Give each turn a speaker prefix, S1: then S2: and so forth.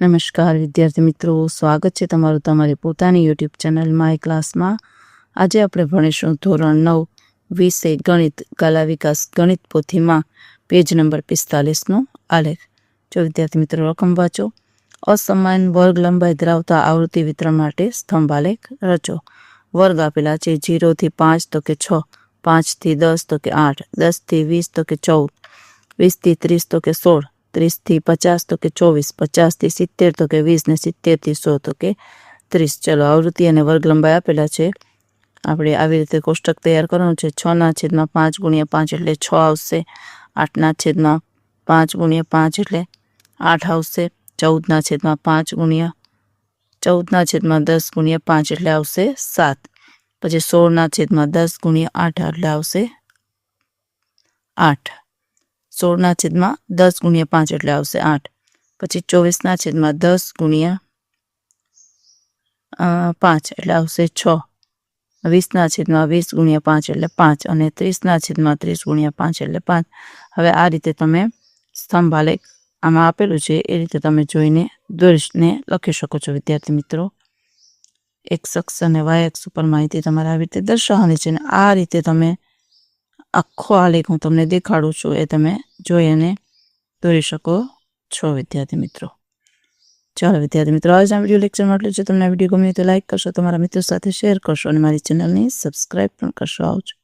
S1: નમસ્કાર, વિદ્યાર્થી મિત્રો, સ્વાગત છે તમારું તમારી પોતાની યુટ્યુબ ચેનલ માય ક્લાસમાં આજે આપણે ભણીશું ધોરણ નવ, વિષય ગણિત, કલા વિકાસ, ગણિત પોથીમાં પેજ નંબર પિસ્તાલીસનો આલેખ. જો વિદ્યાર્થી મિત્રો રકમ વાંચો, અસમાન વર્ગ લંબાઈ ધરાવતા આવૃત્તિ વિતરણ માટે સ્તંભ આલેખ રચો. વર્ગ આપેલા છે જીરોથી પાંચ તો કે છ પાંચથી દસ તો કે આઠ દસથી વીસ તો કે ચૌદ વીસથી ત્રીસ તો કે સોળ ત્રીસથી પચાસ તો કે ચોવીસ, પચાસથી સિત્તેર તો કે વીસ ને સિત્તેરથી સો તો કે ત્રીસ. ચલો, આવૃત્તિ અને વર્ગ લંબાઈ આપેલા છે. આપણે આવી રીતે કોષ્ટક તૈયાર કરવાનું છે. છના છેદમાં પાંચ ગુણ્યા પાંચ એટલે છ આવશે. આઠના છેદમાં પાંચ ગુણ્યા પાંચ એટલે આઠ આવશે. ચૌદના છેદમાં પાંચ ગુણ્યા ચૌદના છેદમાં દસ ગુણ્યા પાંચ એટલે આવશે સાત. પછી સોળના છેદમાં દસ ગુણ્યા આઠ એટલે આવશે આઠ. સોળના છેદમાં દસ ગુણ્યા પાંચ એટલે આવશે આઠ. પછી ચોવીસના છેદમાં દસ ગુણ્યા પાંચ એટલે આવશે છ. વીસના છેદમાં વીસ ગુણ્યા પાંચ એટલે પાંચ અને ત્રીસના છેદમાં ત્રીસ ગુણ્યા પાંચ એટલે પાંચ. હવે આ રીતે તમે સ્તંભ આલેખ આમાં આપેલું છે, એ રીતે તમે જોઈને દોરીને લખી શકો છો, વિદ્યાર્થી મિત્રો. એક્સ અક્ષ અને વાય અક્ષ ઉપર માહિતી તમારે આવી રીતે દર્શાવવાની છે અને આ રીતે તમે આખો આલેખ હું તમને દેખાડું છું, એ તમે જોઈ અને દોરી શકો છો, વિદ્યાર્થી મિત્રો. ચાલો, વિદ્યાર્થી મિત્રો આજના વીડિયો લેક્ચરમાં આટલું છે તમને વીડિયો ગમે તો લાઈક કરશો, તમારા મિત્રો સાથે શેર કરશો અને મારી ચેનલને સબસ્ક્રાઈબ પણ કરશો. આવજો.